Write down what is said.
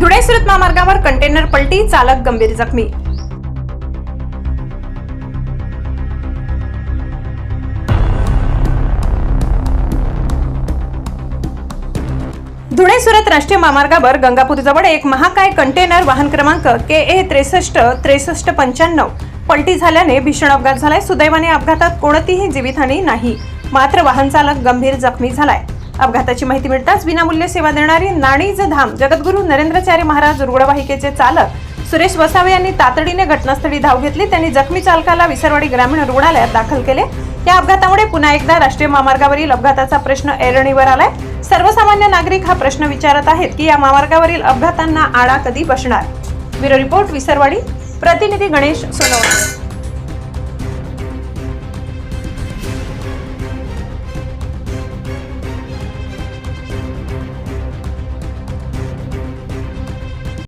धुळे सुरत महामार्गावर कंटेनर पलटी चालक गंभीर जखमी. धुळे सुरत राष्ट्रीय महामार्गावर गंगापूरजवळ एक महाकाय कंटेनर वाहन क्रमांक के ए त्रेसष्ट त्रेसष्ट पंच्याण्णव पलटी झाल्याने भीषण अपघात झालाय. सुदैवाने अपघातात कोणतीही जीवितहानी नाही. मात्र वाहन चालक गंभीर जखमी झालाय. अपघाताची माहिती मिळताच विनामूल्य सेवा देणारी नाणीज धाम जगद्गुरू नरेंद्राचार्य महाराज रुग्णवाहिकेचे चालक सुरेश वसावे यांनी तातडीने घटनास्थळी धाव घेतली. त्यांनी जखमी चालकाला विसरवाडी ग्रामीण रुग्णालयात दाखल केले. या अपघातामुळे पुन्हा एकदा राष्ट्रीय महामार्गावरील अपघाताचा प्रश्न ऐरणीवर आलाय. सर्वसामान्य नागरिक हा प्रश्न विचारत आहेत की या महामार्गावरील अपघातांना आळा कधी बसणार? Bureau report Visarwadi. प्रतिनिधी गणेश सोनवणे.